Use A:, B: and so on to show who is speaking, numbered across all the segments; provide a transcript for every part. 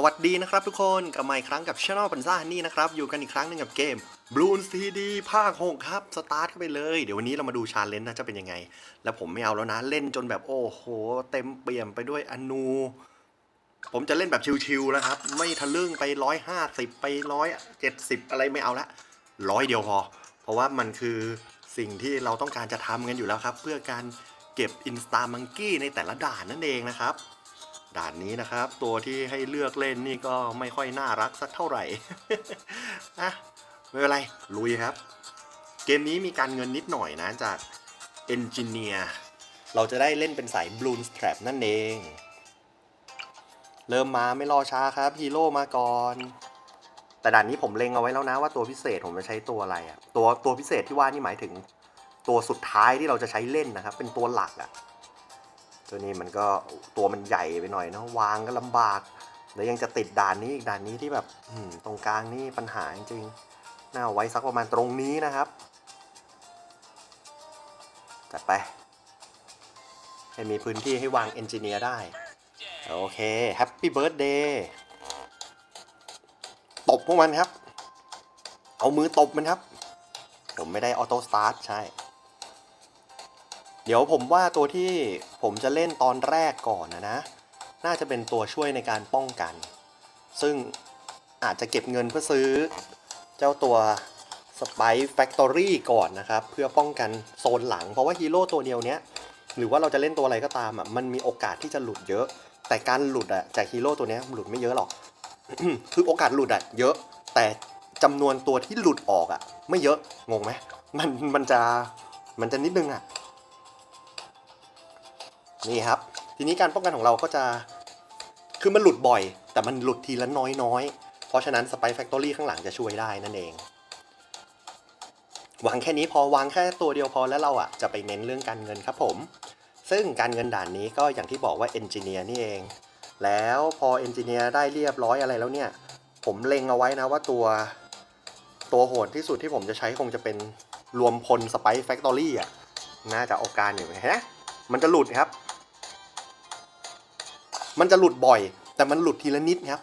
A: สวัสดีนะครับทุกคนกลับมาอีกครั้งกับช anel ปันซ่านี่นะครับ อยู่กันอีกครั้งหนึ่งกับเกม Bloons TD ภาค6ครับ สตาร์ทเข้าไปเลย เดี๋ยววันนี้เรามาดูชาเลนจ์นะจะเป็นยังไง แล้วผมไม่เอาแล้วนะ เล่นจนแบบโอ้โห เต็มเปี่ยมไปด้วยอนู ผมจะเล่นแบบชิวๆนะครับ ไม่ทะลึ่งไป 150 ไป 170 อะไรไม่เอาละร้อยเดียวพอ เพราะว่ามันคือสิ่งที่เราต้องการจะทำกันอยู่แล้วครับ เพื่อการเก็บ Insta Monkey ในแต่ละด่านนั่นเองนะครับ ด่านนี้นะครับ ตัวที่ให้เลือกเล่นนี่ก็ไม่ค่อยน่ารักสักเท่าไหร่อะไม่เป็นไร ลุยครับ เกมนี้มีการเงินนิดหน่อยนะจากเอนจิเนียร์เราจะได้เล่นเป็นสาย Bloon Trap นั่นเอง เริ่มมาไม่รอช้าครับฮีโร่มาก่อนแต่ด่านนี้ผมเล็งเอาไว้แล้วนะว่าตัวพิเศษผมจะใช้ตัวอะไรอะตัวตัวพิเศษที่ว่านี่หมายถึง ตัวสุดท้ายที่เราจะใช้เล่นนะครับ เป็นตัวหลักอะ ตัวนี้มันก็ตัวมันใหญ่ไปหน่อยเนาะวางก็ลำบากแล้วยังจะติดด่านนี้อีกด่านนี้ที่แบบอืตรงกลางนี่ปัญหาจริงๆน่าเอาไว้สักประมาณตรงนี้นะครับจัดไป ให้มีพื้นที่ให้วางเอนจิเนียร์ได้ โอเคแฮปปี้เบิร์ดเดย์ตบพวกมันครับ เอามือตบมันครับ ผมไม่ได้ออโต้สตาร์ทใช่ เดี๋ยวผมว่าตัวที่ผมจะเล่นตอนแรกก่อนนะนะ น่าจะเป็นตัวช่วยในการป้องกัน ซึ่งอาจจะเก็บเงินเพื่อซื้อ เจ้าตัว Spice Factory ก่อนนะครับ เพื่อป้องกันโซนหลัง เพราะว่าฮีโร่ตัวเดียวเนี้ย หรือว่าเราจะเล่นตัวอะไรก็ตามอะมันมีโอกาสที่จะหลุดเยอะ แต่การหลุดอะจากฮีโร่ตัวเนี้ยหลุดไม่เยอะหรอก คือโอกาสหลุดอะเยอะ แต่จำนวนตัวที่หลุดออกอะ ไม่เยอะงงไหมมันมันจะมันจะนิดนึงอะ นี่ครับ ทีนี้การป้องกันของเราก็จะ คือมันหลุดบ่อย แต่มันหลุดทีละน้อยๆ เพราะฉะนั้น Spy Factory ข้างหลังจะช่วยได้นั่นเอง วางแค่นี้พอวางแค่ตัวเดียวพอแล้วเราอะจะไปเน้นเรื่องการเงินครับผม ซึ่งการเงินด่านนี้ก็อย่างที่บอกว่าเอนจิเนียร์นี่เอง แล้วพอเอนจิเนียร์ได้เรียบร้อยอะไรแล้วเนี่ย ผมเล็งเอาไว้นะว่าตัวตัวโหดที่สุดที่ผมจะใช้คงจะเป็นรวมพล Spy Factory อะ น่าจะเอการอยู่นไหมมันจะหลุดครับ มันจะหลุดบ่อย แต่มันหลุดทีละนิดครับ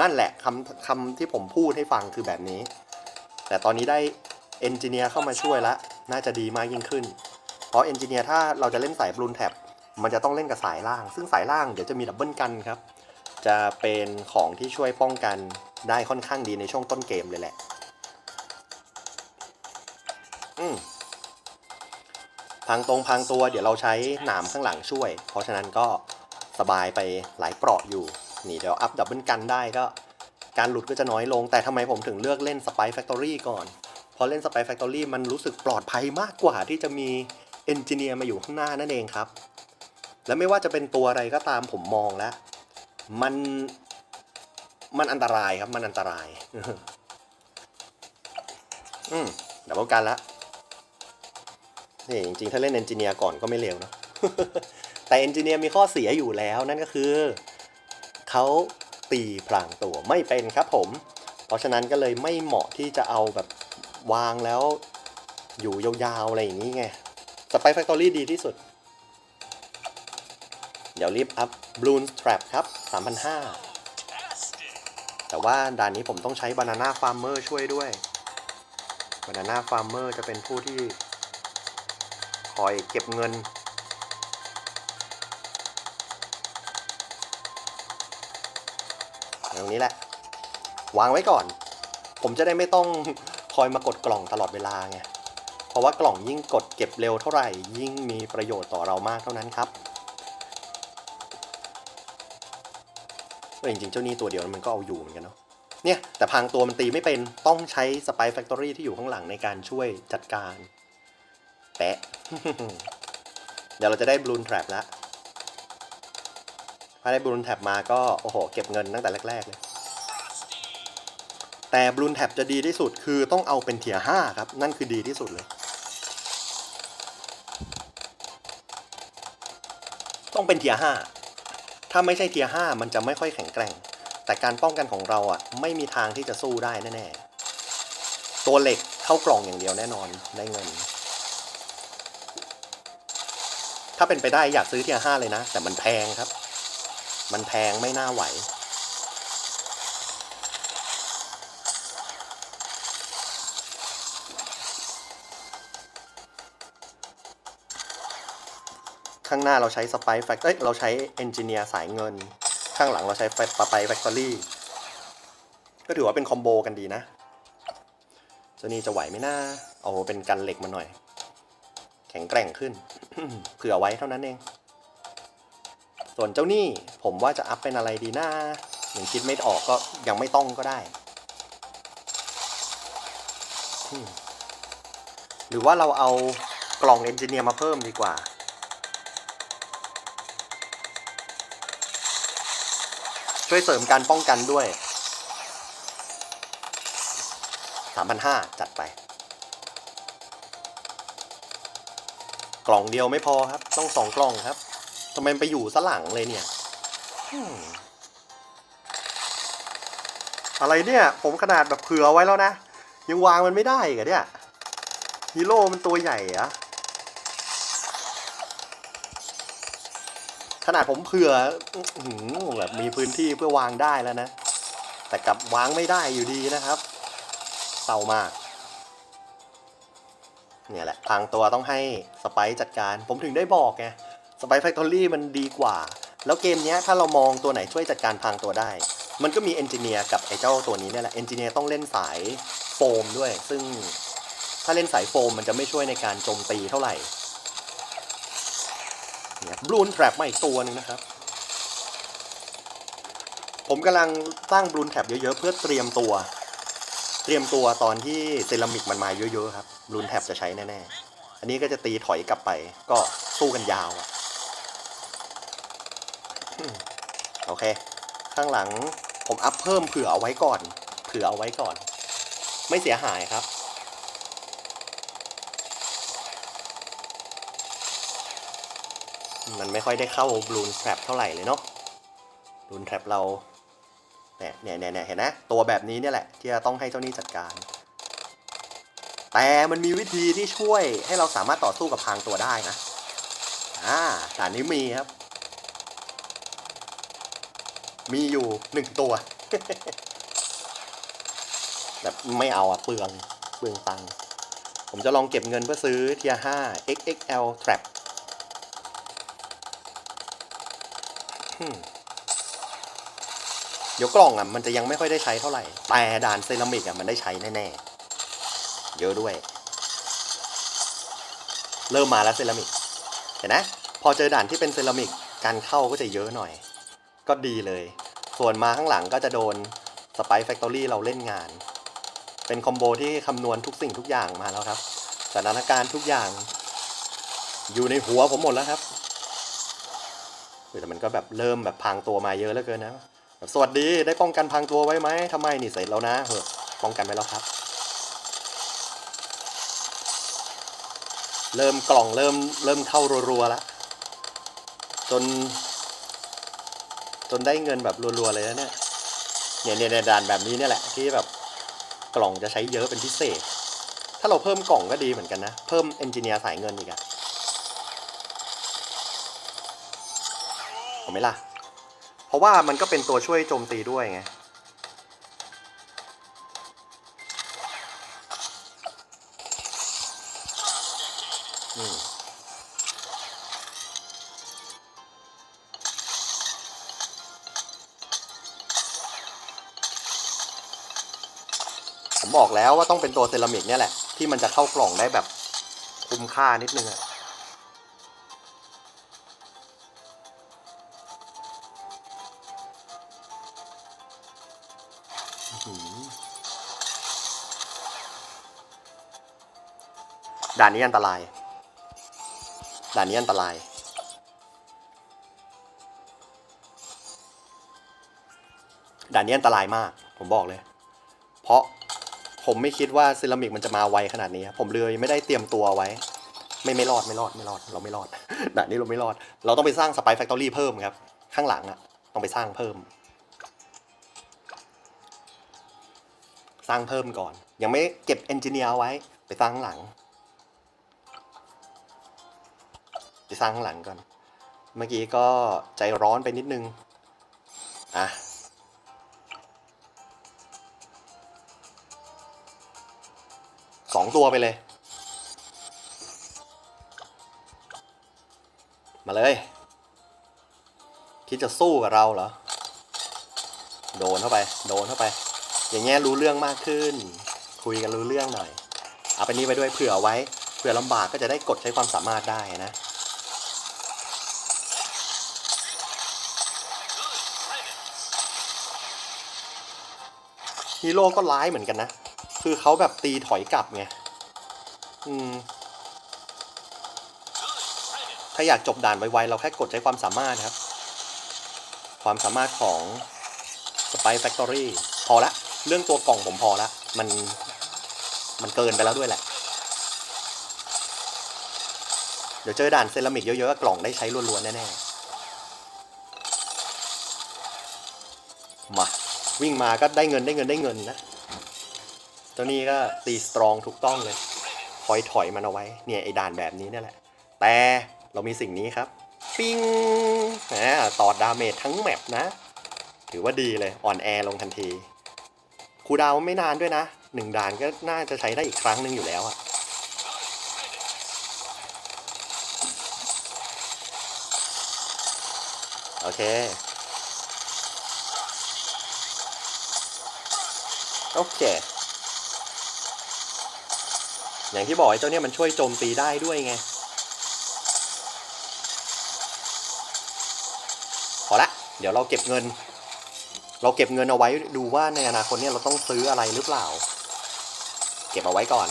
A: นั่นแหละคำคำที่ผมพูดให้ฟังคือแบบนี้ แต่ตอนนี้ได้เอนจิเนียร์เข้ามาช่วยแล้ว น่าจะดีมากยิ่งขึ้น เพราะเอนจิเนียร์ถ้าเราจะเล่นสายบลูนแท็บมันจะต้องเล่นกับสายล่าง ซึ่งสายล่างเดี๋ยวจะมีดับเบิลกันครับ จะเป็นของที่ช่วยป้องกันได้ค่อนข้างดีในช่วงต้นเกมเลยแหละ อืมพังตรงพังตัวเดี๋ยวเราใช้หนามข้างหลังช่วย เพราะฉะนั้นก็ บายไปหลายเปราะอยู่ นี่เดี๋ยวอัพดับเบิลกันได้ก็ การหลุดก็จะน้อยลง แต่ทำไมผมถึงเลือกเล่น Spy Factory ก่อนเพราะเล่น Spy Factory มันรู้สึกปลอดภัยมากกว่าที่จะมีเอนจิเนียร์มาอยู่ข้างหน้านั่นเองครับ และไม่ว่าจะเป็นตัวอะไรก็ตามผมมองแล้ว มันมันอันตรายครับมันอันตราย อืมดับเบิลกันละนี่จริงๆ ถ้าเล่นเอนจิเนียร์ก่อนก็ไม่เลวนะ แต่เอนจิเนียร์มีข้อเสียอยู่แล้วนั่นก็คือเขาตีพลางตัวไม่เป็นครับผม เพราะฉะนั้นก็เลยไม่เหมาะที่จะเอาแบบวางแล้วอยู่ยาวๆ อะไรอย่างนี้ไงสไปแฟคทอรี่ดีที่สุด เดี๋ยวรีบอัพ Bloon Trap ครับ 3,500 แต่ว่าด่านนี้ผมต้องใช้ Banana Farmer ช่วยด้วย Banana Farmer จะเป็นผู้ที่คอยเก็บเงิน ตรงนี้แหละ วางไว้ก่อน ผมจะได้ไม่ต้องคอยมากดกล่องตลอดเวลาไง เพราะว่ากล่องยิ่งกดเก็บเร็วเท่าไหร่ ยิ่งมีประโยชน์ต่อเรามากเท่านั้นครับจริงๆ เจ้านี่ตัวเดียวมันก็เอาอยู่เหมือนกันเนาะ เนี่ย แต่พังตัวมันตีไม่เป็น ต้องใช้สไปแฟคทอรี่ที่อยู่ข้างหลังในการช่วยจัดการ แปะ เดี๋ยวเราจะได้บลูนแทร็บแล้ว ถ้าได้บลูนแท็บมาก็โอ้โหเก็บเงินตั้งแต่แรกๆเลย แต่บลูนแท็บจะดีที่สุดคือต้องเอาเป็นเทียห้าครับ นั่นคือดีที่สุดเลย ต้องเป็นเทียห้าถ้าไม่ใช่เทียห้ามันจะไม่ค่อยแข็งแกร่ง แต่การป้องกันของเราอะไม่มีทางที่จะสู้ได้แน่ๆ ตัวเหล็กเข้ากล่องอย่างเดียวแน่นอนได้เงิน ถ้าเป็นไปได้อยากซื้อเทียห้าเลยนะ แต่มันแพงครับ มันแพงไม่น่าไหว ข้างหน้าเราใช้สไปแฟกเอ้ยเราใช้เอนจิเนียร์สายเงิน ข้างหลังเราใช้ปฟปไปแฟคทอรี่ก็ถือว่าเป็นคอมโบกันดีนะเจ้นี่จะไหวไหมนะเอาเป็นกันเหล็กมาหน่อย แข็งแกร่งขึ้น เผื่อไว้เท่านั้นเอง ส่วนเจ้านี่ผมว่าจะอัพเป็นอะไรดีนะยังคิดไม่ออกก็ยังไม่ต้องก็ได้ หรือว่าเราเอากล่องเอนจิเนียร์มาเพิ่มดีกว่า ช่วยเสริมการป้องกันด้วย 3,500 จัดไป กล่องเดียวไม่พอครับ ต้องสองกล่องครับ ทำไมไปอยู่สลังเลยเนี่ยอะไรเนี่ย ผมขนาดแบบเผื่อไว้แล้วนะ ยังวางมันไม่ได้กะเนี่ยฮีโร่มันตัวใหญ่อะขนาดผมเผื่ออแบบมีพื้นที่เพื่อวางได้แล้วนะ แต่กลับวางไม่ได้อยู่ดีนะครับเศร้ามาก เนี่ยแหละทางตัวต้องให้สไปซ์จัดการ ผมถึงได้บอกไง สไปซ์แฟคทอรี่มันดีกว่า แล้วเกมนี้ถ้าเรามองตัวไหนช่วยจัดการพรางตัวได้ มันก็มีเอนจิเนียร์กับไอ้เจ้าตัวนี้เนี่ยแหละเอนจิเนียร์ต้องเล่นสายโฟมด้วย ซึ่งถ้าเล่นสายโฟมมันจะไม่ช่วยในการโจมตีเท่าไหร่เนี่ยบลูนแทรปมาอีกตัวหนึงนะครับ ผมกำลังสร้างบลูนแทรปเยอะๆ เพื่อเตรียมตัว เตรียมตัวตอนที่เซรามิกมันมาเยอะๆครับบลูนแทรปจะใช้แน่ๆ อันนี้ก็จะตีถอยกลับไป ก็สู้กันยาวอะ โอเค ข้างหลังผมอัพเพิ่มเผื่อเอาไว้ก่อน เผื่อเอาไว้ก่อน ไม่เสียหายครับมันไม่ค่อยได้เข้าบลูนแทรปเท่าไหร่เลยเนาะบลูนแทรปเราเนี่ยเนี่ยเนี่ยเนี่ยเห็นนะ ตัวแบบนี้เนี่ยแหละ ที่จะต้องให้เจ้านี้จัดการ แต่มันมีวิธีที่ช่วยให้เราสามารถต่อสู้กับพางตัวได้นะ อ่าด่านนี้มีครับ มีอยู่หนึ่งตัว แบบไม่เอาอะเปลืองเปลืองตังค์ผมจะลองเก็บเงินเพื่อซื้อเทีย5 XXL Trap อืมเดี๋ยวกล่องอะมันจะยังไม่ค่อยได้ใช้เท่าไหร่ แต่ด่านเซรามิกอะมันได้ใช้แน่ๆ เยอะด้วย เริ่มมาแล้วเซรามิก เห็นนะ พอเจอด่านที่เป็นเซรามิก การเข้าก็จะเยอะหน่อย ก็ดีเลย ส่วนมาข้างหลังก็จะโดนสไปแฟคทอรี่เราเล่นงาน เป็นคอมโบที่คำนวณทุกสิ่งทุกอย่างมาแล้วครับ สถานการณ์ทุกอย่าง อยู่ในหัวผมหมดแล้วครับเฮ้ยแต่มันก็แบบเริ่มแบบพรางตัวมาเยอะเหลือเกินนะแบบสวัสดีได้ป้องกันพรางตัวไว้ไหมทำไมนี่เสร็จแล้วนะเฮ้ยป้องกันไว้แล้วครับ เริ่มกล่องเริ่มเริ่มเข้ารัวๆแล้วจน จนได้เงินแบบรัวๆเลยนะเนี่ยเนี่ยเนี่ยเนี่ยด่านแบบนี้เนี่ยแหละที่แบบกล่องจะใช้เยอะเป็นพิเศษ ถ้าเราเพิ่มกล่องก็ดีเหมือนกันนะ เพิ่มเอนจิเนียร์สายเงินอีกอะเอาไหมล่ะ เพราะว่ามันก็เป็นตัวช่วยโจมตีด้วยไง บอกแล้วว่าต้องเป็นตัวเซรามิกเนี่ยแหละ ที่มันจะเข้ากล่องได้แบบคุ้มค่านิดนึงอะด่านนี้อันตราย ด่านนี้อันตราย ด่านนี้อันตรายมาก ผมบอกเลย เพราะ ผมไม่คิดว่าเซรามิกมันจะมาไวขนาดนี้ผมเลยไม่ได้เตรียมตัวไว้ ไม่ไม่รอดไม่รอดไม่รอดเราไม่รอดด่านนี้เราไม่รอด เราต้องไปสร้างสไปแฟคทอรี่เพิ่มครับ ข้างหลังอะต้องไปสร้างเพิ่ม สร้างเพิ่มก่อน ยังไม่เก็บเอนจิเนียร์ไว้ ไปสร้างหลัง ไปสร้างหลังก่อน เมื่อกี้ก็ใจร้อนไปนิดนึง อะ สองตัวไปเลย มาเลย คิดจะสู้กับเราเหรอ โดนเข้าไป โดนเข้าไป อย่างเงี้ยรู้เรื่องมากขึ้น คุยกันรู้เรื่องหน่อย เอาไปนี้ไปด้วยเผื่อไว้ เผื่อลำบากก็จะได้กดใช้ความสามารถได้นะฮีโร่ก็ร้ายเหมือนกันนะ คือเขาแบบตีถอยกลับไง อืม ถ้าอยากจบด่านไวๆ เราแค่กดใช้ความสามารถครับ ความสามารถของ Spy Factory พอละ เรื่องตัวกล่องผมพอละ มัน มันเกินไปแล้วด้วยแหละ เดี๋ยวเจอด่านเซรามิกเยอะๆกล่องได้ใช้ล้วนๆ แน่ๆ มา วิ่งมาก็ได้เงินได้เงินได้เงินนะ เจ้านี่ก็ตีสตรองถูกต้องเลย คอยถอยมันเอาไว้ เนี่ยไอ้ด่านแบบนี้นี่แหละ แต่เรามีสิ่งนี้ครับ ปิ้งแหมต่อดาเมจทั้งแมปนะ ถือว่าดีเลย อ่อนแอลงทันทีคูดาวไม่นานด้วยนะหนึ่งด่านก็น่าจะใช้ได้อีกครั้งหนึ่งอยู่แล้วอะโอเคโอเค อย่างที่บอกไอ้เจ้าเนี่ยมันช่วยโจมตีได้ด้วยไง พอละ เดี๋ยวเราเก็บเงิน เราเก็บเงินเอาไว้ดูว่าในอนาคตเนี่ยเราต้องซื้ออะไรหรือเปล่า เก็บเอาไว้ก่อน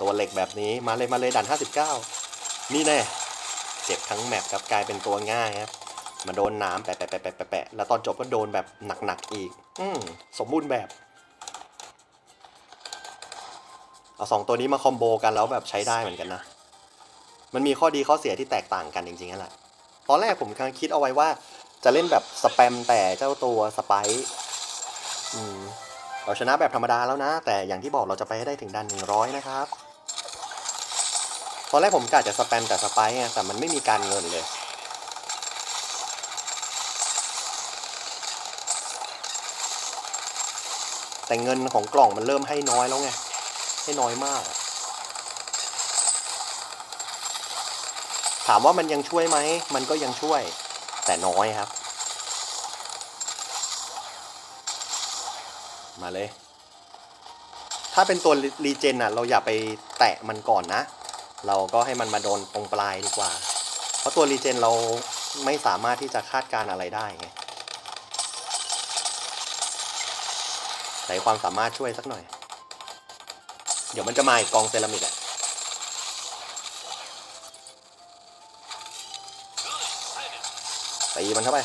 A: ตัวเหล็กแบบนี้มาเลยมาเลยดัน 59 นี่แน่เจ็บทั้งแมปครับกลายเป็นตัวง่ายครับมาโดนน้ำแปะแปะแปะแปะแปะแปะแล้วตอนจบก็โดนแบบหนักๆอีก อืมสมบูรณ์แบบ เอาสองตัวนี้มาคอมโบกันแล้วแบบใช้ได้เหมือนกันนะ มันมีข้อดีข้อเสียที่แตกต่างกันจริงๆนั่นแหละตอนแรกผมกำลังคิดเอาไว้ว่า จะเล่นแบบสแปมแต่เจ้าตัวสไปซ์อืมเราชนะแบบธรรมดาแล้วนะ แต่อย่างที่บอกเราจะไปให้ได้ถึงดันหนึ่งร้อยนะครับ ตอนแรกผมกะจะสแปมแต่สไปซ์ไงแต่มันไม่มีการเงินเลย แต่เงินของกล่องมันเริ่มให้น้อยแล้วไง ให้น้อยมาก ถามว่ามันยังช่วยไหม มันก็ยังช่วย แต่น้อยครับ มาเลย ถ้าเป็นตัวรีเจนอะ เราอย่าไปแตะมันก่อนนะ เราก็ให้มันมาโดนตรงปลายดีกว่า เพราะตัวรีเจนเราไม่สามารถที่จะคาดการอะไรได้ไงใส่ความสามารถช่วยสักหน่อย เดี๋ยวมันจะมาอีกกองเซรามิกอะตีมันเข้าไป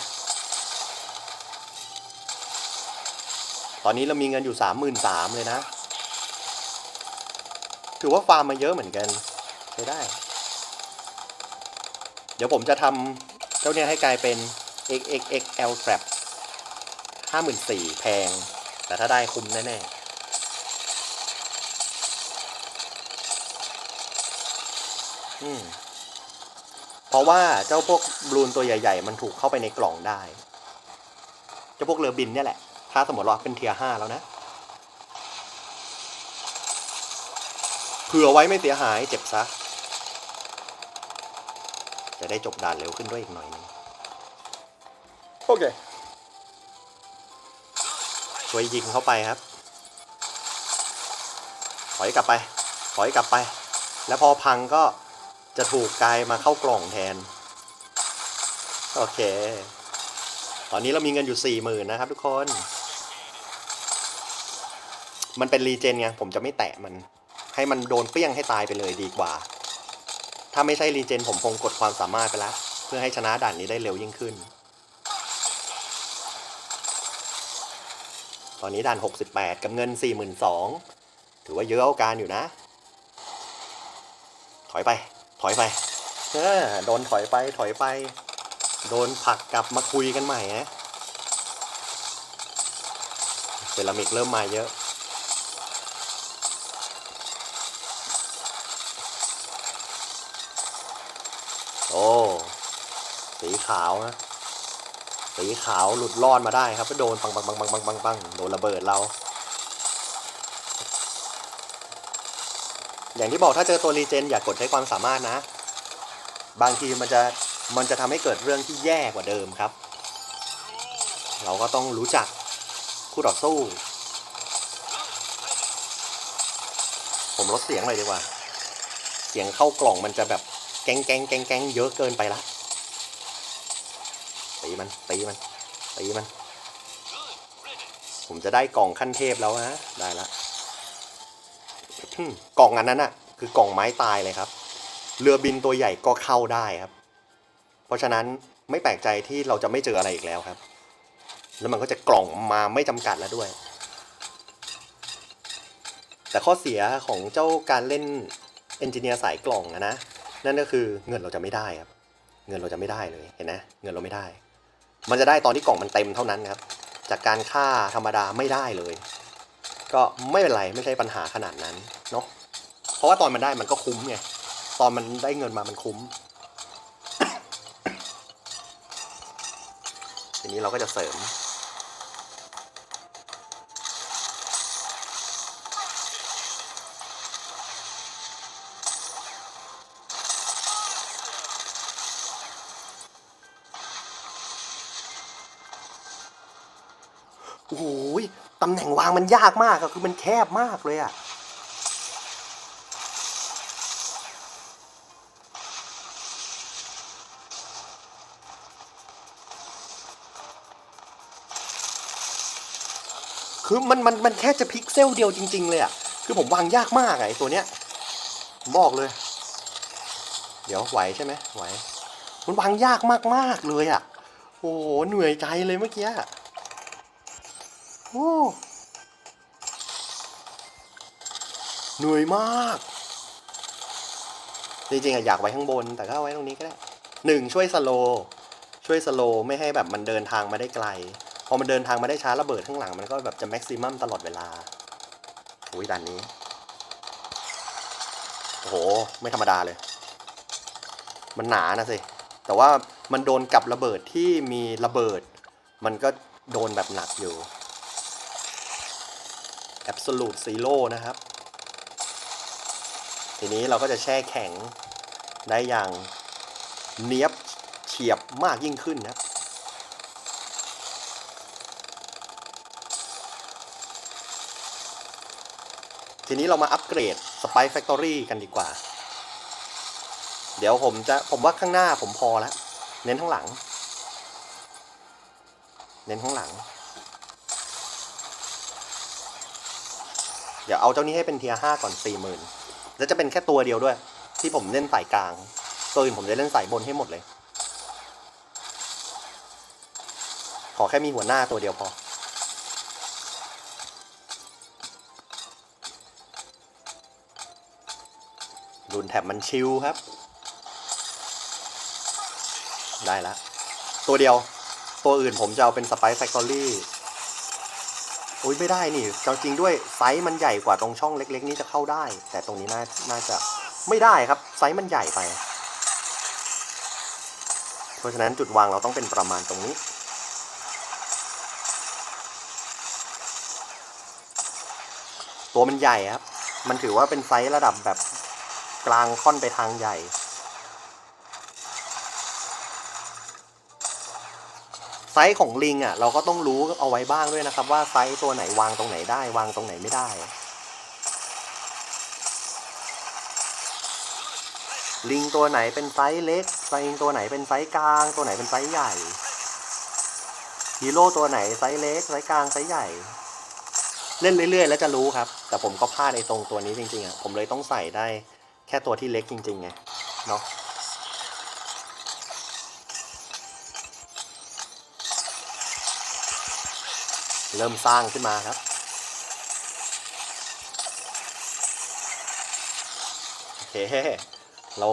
A: ตอนนี้เรามีเงินอยู่สามหมื่นสามเลยนะ ถือว่าฟาร์มมาเยอะเหมือนกันใช้ได้ เดี๋ยวผมจะทำเจ้าเนี่ยให้กลายเป็น XXXL trap ห้าหมื่นสี่แพง แต่ถ้าได้คุ้มแน่ๆอืม เพ ราะว่าเจ้าพวกบลูนตัวใหญ่ ๆ มันถูกเข้าไปในกล่องได้เจ้าพวกเรือบินเนี่ยแหละ ถ้าสมมติเราเป็นเทียห้าแล้วนะ เผื่อไว้ไม่เสียหายเจ็บซะ จะได้จบด่านเร็วขึ้นด้วยอีกหน่อยหนึงโอเค ช่วยยิงเข้าไปครับ ถอยกลับไป ถอยกลับไป แล้วพอพังก็ จะถูกกลายมาเข้ากล่องแทน โอเค ตอนนี้เรามีเงินอยู่สี่หมื่นนะครับทุกคน มันเป็นรีเจนไงผมจะไม่แตะมัน ให้มันโดนเปี้ยงให้ตายไปเลยดีกว่า ถ้าไม่ใช่รีเจนผมคงกดความสามารถไปแล้ว เพื่อให้ชนะด่านนี้ได้เร็วยิ่งขึ้น ตอนนี้ด่าน 68 กับเงิน 42,000ถือว่าเยอะเอาการอยู่นะ ถอยไป ถอยไปเออโดนถอยไปถอยไป โดนผลักกลับมาคุยกันใหม่นะเซรามิกเริ่มมาเยอะโอ้สีขาวนะสีขาวหลุดรอดมาได้ครับก็โดนปังปังปังปังปังปังปังโดนระเบิดเรา อย่างที่บอกถ้าเจอตัวรีเจนอย่ากกดใช้ความสามารถนะ บางทีมันจะมันจะทำให้เกิดเรื่องที่แย่กว่าเดิมครับ เราก็ต้องรู้จักคู่ต่อสู้ ผมลดเสียงเลยดีกว่า เสียงเข้ากล่องมันจะแบบแกงแกงแกงแกงเยอะเกินไปละตีมันตีมันตีมัน ผมจะได้กล่องขั้นเทพแล้วนะ ได้ละ กล่องอันนั้นอะคือกล่องไม้ตายเลยครับ เรือบินตัวใหญ่ก็เข้าได้ครับ เพราะฉะนั้นไม่แปลกใจที่เราจะไม่เจออะไรอีกแล้วครับ แล้วมันก็จะกล่องมาไม่จำกัดแล้วด้วย แต่ข้อเสียของเจ้าการเล่นเอนจิเนียร์สายกล่องอะนะ นั่นก็คือเงินเราจะไม่ได้ครับ เงินเราจะไม่ได้เลยเห็นไหมเงินเราไม่ได้ มันจะได้ตอนที่กล่องมันเต็มเท่านั้นครับ จากการฆ่าธรรมดาไม่ได้เลย ก็ไม่เป็นไรไม่ใช่ปัญหาขนาดนั้นเนาะเพราะว่าตอนมันได้มันก็คุ้มไงตอนมันได้เงินมามันคุ้ม ทีนี้เราก็จะเสริม โอ้โหตำแหน่งวางมันยากมากอะคือมันแคบมากเลยอะคือมันมันมันแค่จะพิกเซลเดียวจริง ๆ เลยอะคือผมวางยากมากไอตัวเนี้ยบอกเลย เดี๋ยวไหวใช่ไหมไหว มันวางยากมากๆเลยอะโอ้โหเหนื่อยใจเลยเมื่อกี้ อ้เหนื่อยมาก จริงๆอะอยากไว้ข้างบน แต่ก็เอาไว้ตรงนี้ก็ได้หนึ่งช่วยสโล ช่วยสโลไม่ให้แบบมันเดินทางมาได้ไกล พอมันเดินทางมาได้ช้าระเบิดข้างหลังมันก็แบบจะแม็กซิมัมตลอดเวลาอุ้ยด่านนี้ โอ้โห ไม่ธรรมดาเลย มันหนานะสิ แต่ว่ามันโดนกับระเบิดที่มีระเบิด มันก็โดนแบบหนักอยู่ Absolute Zero นะครับ ทีนี้เราก็จะแช่แข็งได้อย่างเนียบเฉียบมากยิ่งขึ้นนะทีนี้เรามาอัปเกรด Spy Factory กันดีกว่า เดี๋ยวผมจะผมว่าข้างหน้าผมพอแล้ว เน้นข้างหลัง เน้นข้างหลัง เดี๋ยวเอาเจ้านี้ให้เป็นเทียห้าก่อนสี่หมื่นแล้วจะเป็นแค่ตัวเดียวด้วย ที่ผมเล่นสายกลาง ตัวอื่นผมจะเล่นสายบนให้หมดเลย ขอแค่มีหัวหน้าตัวเดียวพอ รุนแท็บมันชิลครับ ได้ละตัวเดียว ตัวอื่นผมจะเอาเป็นสไปซ์แฟคทอรี่ อ้ยไม่ได้นี่จริงด้วยไซส์มันใหญ่กว่าตรงช่องเล็ก ๆ นี้จะเข้าได้ แต่ตรงนี้น่าน่าจะไม่ได้ครับไซส์มันใหญ่ไป เพราะฉะนั้นจุดวางเราต้องเป็นประมาณตรงนี้ ตัวมันใหญ่ครับ มันถือว่าเป็นไซส์ระดับแบบกลางค่อนไปทางใหญ่ ซส์ของลิงอะเราก็ต้องรู้เอาไว้บ้างด้วยนะครับ ว่าไซส์ตัวไหนวางตรงไหนได้ วางตรงไหนไม่ได้ ลิงตัวไหนเป็นไซส์เล็กลิงตัวไหนเป็นไซส์กลาง ตัวไหนเป็นไซส์ใหญ่ฮีโร่ตัวไหนไซส์เล็กไซส์กลางไซส์ใหญ่ เล่นเรื่อย ๆ แล้วจะรู้ครับ แต่ผมก็พลาดในตรงตัวนี้จริงๆอะผมเลยต้องใส่ได้แค่ตัวที่เล็กจริงๆไงเนาะ เริ่มสร้างขึ้นมาครับ โอเค เรา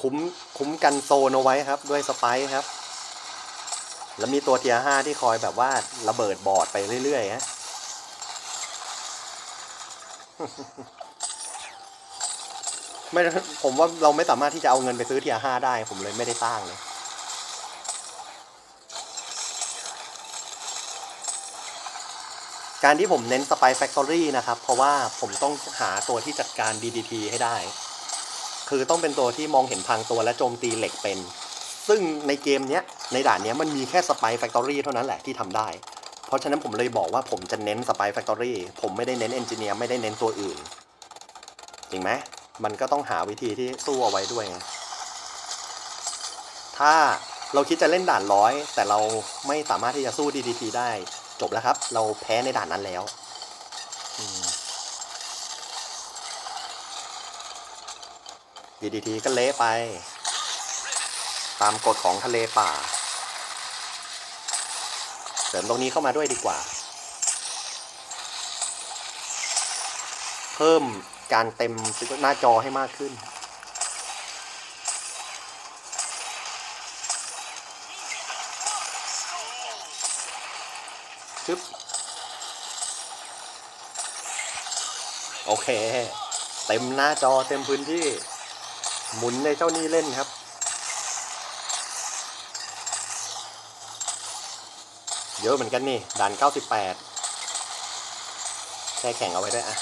A: คุ้มคุ้มกันโซนเอาไว้ครับ ด้วยสไปซ์ครับ แล้วมีตัวเทียห้าที่คอยแบบว่าระเบิดบอร์ดไปเรื่อยๆฮะไม่ผมว่าเราไม่สามารถที่จะเอาเงินไปซื้อเทียห้าได้ ผมเลยไม่ได้สร้างเลย การที่ผมเน้น Spy Factory นะครับ เพราะว่าผมต้องหาตัวที่จัดการ DDT ให้ได้ คือต้องเป็นตัวที่มองเห็นพรางตัวและโจมตีเหล็กเป็น ซึ่งในเกมเนี้ยในด่านเนี้ยมันมีแค่สไปแฟคทอรี่เท่านั้นแหละที่ทำได้ เพราะฉะนั้นผมเลยบอกว่าผมจะเน้นสไปแฟคทอรี่ผมไม่ได้เน้นเอนจิเนียร์ไม่ได้เน้นตัวอื่น จริงไหมมันก็ต้องหาวิธีที่สู้เอาไว้ด้วยไงถ้าเราคิดจะเล่นด่านร้อยแต่เราไม่สามารถที่จะสู้ DDT ได้ จบแล้วครับ เราแพ้ในด่านนั้นแล้วอืม DDT ก็เละไป ตามกฎของทะเลป่า เสริมตรงนี้เข้ามาด้วยดีกว่า เพิ่มการเต็มหน้าจอให้มากขึ้น ชึบโอเค เต็มหน้าจอเต็มพื้นที่ หมุนในเจ้านี่เล่นครับ เยอะเหมือนกันนี่ด่าน 98 แช่แข็งเอาไว้ด้วยอะ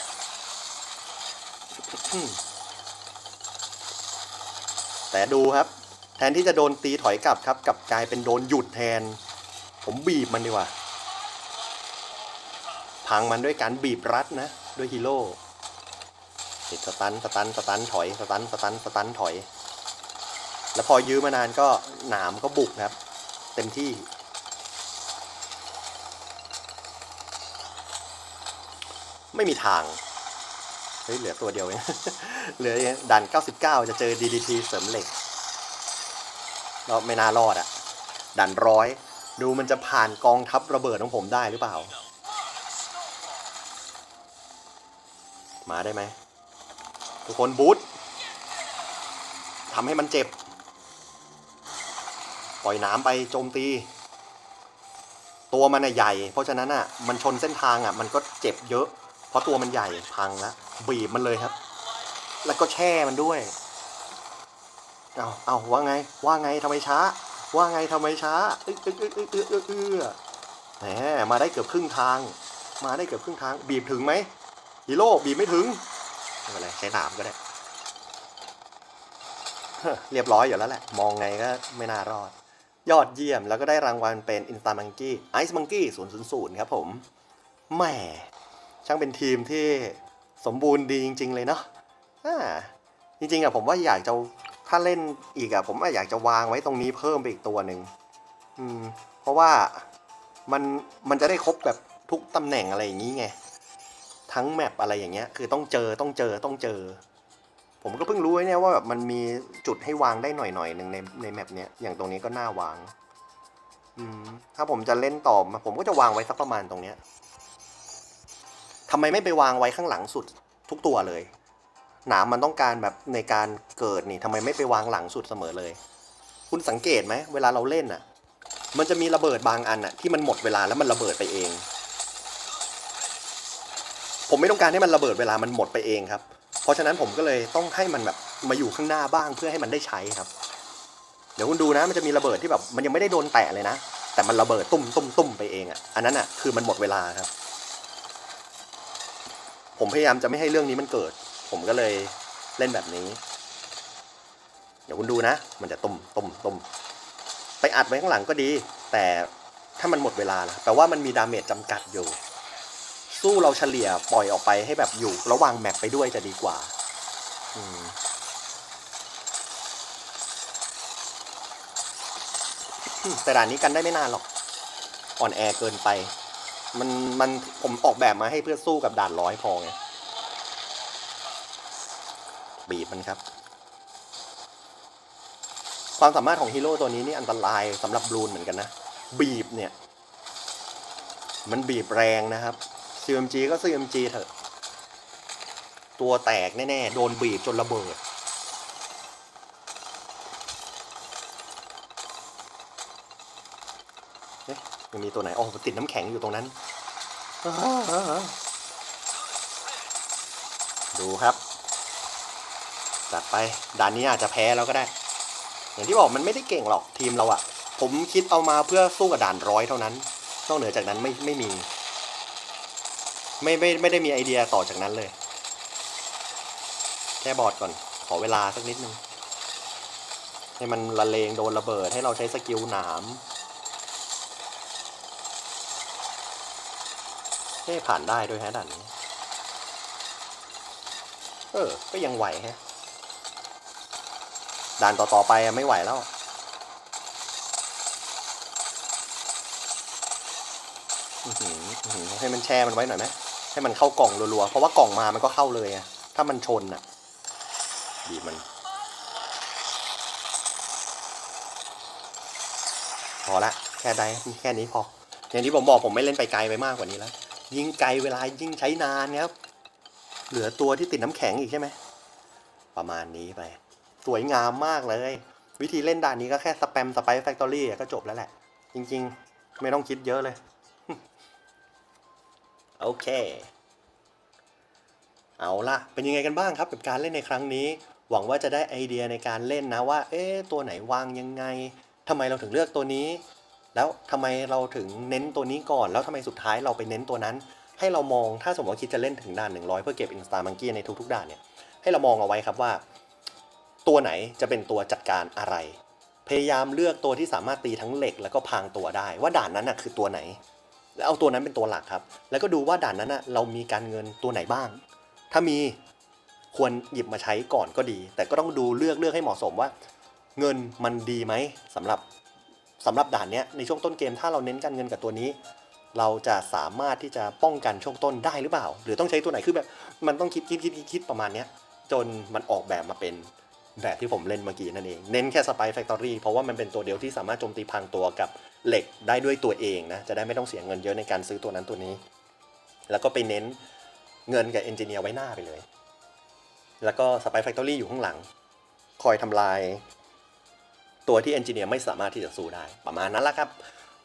A: แต่ดูครับ แทนที่จะโดนตีถอยกลับครับ กลับกลายเป็นโดนหยุดแทน ผมบีบมันดีกว่า พังมันด้วยการบีบรัดนะ ด้วยฮีโร่ติดสตันสตันสตันถอยสตันสตันสตันถอย แล้วพอยื้อมานานก็หนามก็บุกครับ เต็มที่ ไม่มีทางเฮ้ยเหลือตัวเดียวเองเหลือดัน 99 จะเจอ DDT เสริมเหล็ก เราไม่น่ารอดอะดันร้อย ดูมันจะผ่านกองทัพระเบิดของผมได้หรือเปล่า มาได้ไหมทุกคนบูททำให้มันเจ็บ ปล่อยน้ำไปโจมตี ตัวมันใหญ่ เพราะฉะนั้นอะมันชนเส้นทางอะมันก็เจ็บเยอะ เพราะตัวมันใหญ่พังแล้วบีบมันเลยครับ แล้วก็แช่มันด้วย เอาเอาว่าไง ว่าไงทำไมช้า ว่าไงทำไมช้าอึ๊กอึ๊กอึ๊กอึ๊กอึ๊กอึ๊กอึ๊กแหมมาได้เกือบครึ่งทาง มาได้เกือบครึ่งทาง บีบถึงไหม ฮีโร่บีบไม่ถึงไม่เป็นไรใช้หนามก็ได้เรียบร้อยอยู่แล้วแหละ มองไงก็ไม่น่ารอด ยอดเยี่ยมแล้วก็ได้รางวัลเป็น Insta Monkey Ice Monkey 000 ครับผมแหมช่างเป็นทีมที่สมบูรณ์ดีจริง ๆ เลยเนาะอ่าจริงๆอะผมว่าอยากจะถ้าเล่นอีกอะผมว่าอยากจะวางไว้ตรงนี้เพิ่มไปอีกตัวหนึ่งอืม เพราะว่ามันมันจะได้ครบแบบทุกตำแหน่งอะไรอย่างนี้ไง ทั้งแมปอะไรอย่างเงี้ยคือต้องเจอต้องเจอต้องเจอ ผมก็เพิ่งรู้ไว้เนี่ยว่าแบบมันมีจุดให้วางได้หน่อยหน่อยหนึ่งในในแมปเนี้ยอย่างตรงนี้ก็น่าวางอืมถ้าผมจะเล่นต่อมาผมก็จะวางไว้สักประมาณตรงเนี้ยทำไมไม่ไปวางไว้ข้างหลังสุดทุกตัวเลย หนามมันต้องการแบบในการเกิดนี่ทำไมไม่ไปวางหลังสุดเสมอเลย คุณสังเกตไหมเวลาเราเล่นอะ มันจะมีระเบิดบางอันอะที่มันหมดเวลาแล้วมันระเบิดไปเอง ไม่ต้องการให้มันระเบิดเวลามันหมดไปเองครับ เพราะฉะนั้นผมก็เลยต้องให้มันแบบมาอยู่ข้างหน้าบ้างเพื่อให้มันได้ใช้ครับ เดี๋ยวคุณดูนะมันจะมีระเบิดที่แบบมันยังไม่ได้โดนแตะเลยนะ แต่มันระเบิดตุ้มตุ้มตุ้มไปเองอะอันนั้นอะคือมันหมดเวลาครับ ผมพยายามจะไม่ให้เรื่องนี้มันเกิด ผมก็เลยเล่นแบบนี้ เดี๋ยวคุณดูนะ มันจะตุ่มตุ่มตุ่มไปอัดไว้ข้างหลังก็ดี แต่ถ้ามันหมดเวลาล่ะแปลว่ามันมีดาเมจจำกัดอยู่ สู้เราเฉลี่ยปล่อยออกไปให้แบบอยู่ระหว่างแมปไปด้วยจะดีกว่า อืมแต่ด่านนี้กันได้ไม่นานหรอก อ่อนแอเกินไป มันมันผมออกแบบมาให้เพื่อสู้กับด่านร้อยพอไง บีบมันครับ ความสามารถของฮีโร่ตัวนี้นี่อันตรายสำหรับบลูนเหมือนกันนะ บีบเนี่ย มันบีบแรงนะครับ CMG ก็ CMG เถอะ ตัวแตกแน่ๆ โดนบีบจนระเบิด เอ๊ะยังมีตัวไหนอ๋อติดน้ำแข็งอยู่ตรงนั้น ดูครับ จัดไปด่านนี้อาจจะแพ้แล้วก็ได้ อย่างที่บอกมันไม่ได้เก่งหรอกทีมเราอะผมคิดเอามาเพื่อสู้กับด่านร้อยเท่านั้น นอกเหนือจากนั้นไม่ไม่มี ไม่ไม่ไม่ได้มีไอเดียต่อจากนั้นเลย แค่บอร์ดก่อน ขอเวลาสักนิดนึง ให้มันละเลงโดนระเบิดให้เราใช้สกิลหนามเฮ้ผ่านได้ด้วยฮะด่านนี้ เออ ก็ยังไหวฮะ ด่านต่อๆไปไม่ไหวแล้วให้มันแช่มันไว้หน่อยไหม ให้มันเข้ากล่องรัวๆ เพราะว่ากล่องมามันก็เข้าเลยอะถ้ามันชนอะดีมัน พอละ แค่ใดแค่นี้พอ อย่างที่ผมบอกผมไม่เล่นไปไกลไปมากกว่านี้แล้ว ยิงไกลเวลายิ่งใช้นานครับ เหลือตัวที่ติดน้ำแข็งอีกใช่ไหม ประมาณนี้ไป สวยงามมากเลย วิธีเล่นด่านนี้ก็แค่สแปมสไปแฟคทอรี่ก็จบแล้วแหละ จริง ๆ ไม่ต้องคิดเยอะเลย โอเค เอาล่ะเป็นยังไงกันบ้างครับกับการเล่นในครั้งนี้ หวังว่าจะได้ไอเดียในการเล่นนะว่า เอ๊ะตัวไหนวางยังไงทำไมเราถึงเลือกตัวนี้ แล้วทำไมเราถึงเน้นตัวนี้ก่อน แล้วทำไมสุดท้ายเราไปเน้นตัวนั้น ให้เรามองถ้าสมมติว่าคิดจะเล่นถึงด่าน 100 เพื่อเก็บอินสตา m มังกี้ในทุกๆด่านเนี่ยให้เรามองเอาไว้ครับว่า ตัวไหนจะเป็นตัวจัดการอะไร พยายามเลือกตัวที่สามารถตีทั้งเหล็ก แล้วก็พางตัวได้ ว่าด่านนั้นน่ะคือตัวไหน แล้วเอาตัวนั้นเป็นตัวหลักครับ แล้วก็ดูว่าด่านนั้นน่ะเรามีการเงินตัวไหนบ้าง ถ้ามีควรหยิบมาใช้ก่อนก็ดี แต่ก็ต้องดูเลือกเลือกให้เหมาะสมว่า เงินมันดีไหมสำหรับสำหรับด่านเนี้ยในช่วงต้นเกมถ้าเราเน้นการเงินกับตัวนี้ เราจะสามารถที่จะป้องกันช่วงต้นได้หรือเปล่า หรือต้องใช้ตัวไหนคือแบบมันต้องคิดคิดคิดคิดคิดประมาณเนี้ยจนมันออกแบบมาเป็น แบบที่ผมเล่นเมื่อกี้นั่นเอง เน้นแค่สไปแฟคทอรี่เพราะว่ามันเป็นตัวเดียวที่สามารถโจมตีพังตัวกับเหล็กได้ด้วยตัวเองนะ จะได้ไม่ต้องเสียเงินเยอะในการซื้อตัวนั้นตัวนี้ แล้วก็ไปเน้นเงินกับเอนจิเนียร์ไว้หน้าไปเลย แล้วก็สไปแฟคทอรี่อยู่ข้างหลัง คอยทำลาย ตัวที่เอนจิเนียร์ไม่สามารถที่จะสู้ได้ ประมาณนั้นละครับ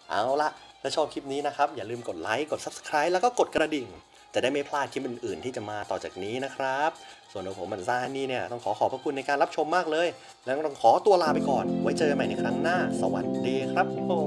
A: เอาละถ้าชอบคลิปนี้นะครับ อย่าลืมกดไลค์กด Subscribe แล้วก็กดกระดิ่ง จะได้ไม่พลาดคลิปอื่น ๆ ที่จะมาต่อจากนี้นะครับ ส่วนตัวผมมันซ่านี่เนี่ยต้องขอขอบพระคุณในการรับชมมากเลย แล้วก็ต้องขอตัวลาไปก่อน ไว้เจอกันใหม่ในครั้งหน้า สวัสดีครับผม